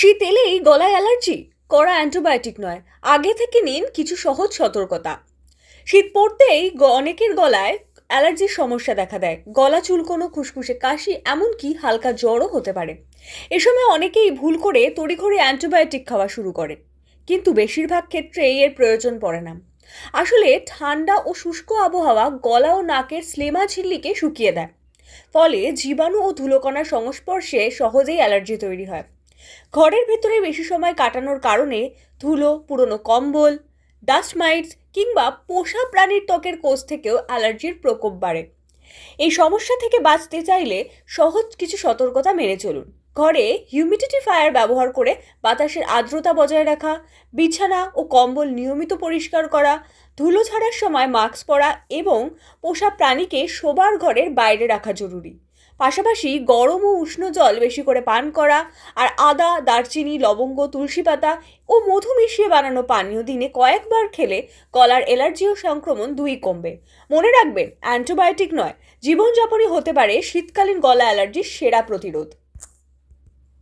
শীত এলেই গলায় অ্যালার্জি করা অ্যান্টিবায়োটিক নয়, আগে থেকে নিন কিছু সহজ সতর্কতা। শীত পড়তেই অনেকের গলায় অ্যালার্জির সমস্যা দেখা দেয়। গলা চুলকোনো, খুসখুসে কাশি, এমনকি হালকা জ্বরও হতে পারে। এ সময় অনেকেই ভুল করে তড়িঘড়ি অ্যান্টিবায়োটিক খাওয়া শুরু করে। কিন্তু বেশিরভাগ ক্ষেত্রেই এর প্রয়োজন পড়ে না। আসলে ঠান্ডা ও শুষ্ক আবহাওয়া গলা ও নাকের স্লেমা ঝিল্লিকে শুকিয়ে দেয়। ফলে জীবাণু ও ধুলোকণার সংস্পর্শে সহজেই অ্যালার্জি তৈরি হয়। ঘরের ভেতরে বেশি সময় কাটানোর কারণে ধুলো, পুরনো কম্বল ডাস্ট মাইটস কিংবা পোষা প্রাণীর ত্বকের কোষ থেকেও অ্যালার্জির প্রকোপ বাড়ে। এই সমস্যা থেকে বাঁচতে চাইলে সহজ কিছু সতর্কতা মেনে চলুন। ঘরে হিউমিডিটিফায়ার ব্যবহার করে বাতাসের আর্দ্রতা বজায় রাখা, বিছানা ও কম্বল নিয়মিত পরিষ্কার করা, ধুলো ছাড়ার সময় মাস্ক পরা এবং পোষা প্রাণীকে শোবার ঘরের বাইরে রাখা জরুরি। পাশাপাশি গরম ও উষ্ণ জল বেশি করে পান করা আর আদা, দারচিনি, লবঙ্গ, তুলসী পাতা ও মধু মিশিয়ে বানানো পানীয় দিনে কয়েকবার খেলে গলার অ্যালার্জি ও সংক্রমণ দুই কমবে। মনে রাখবেন, অ্যান্টিবায়োটিক নয়, জীবনযাপনই হতে পারে শীতকালীন গলা অ্যালার্জির সেরা প্রতিরোধ।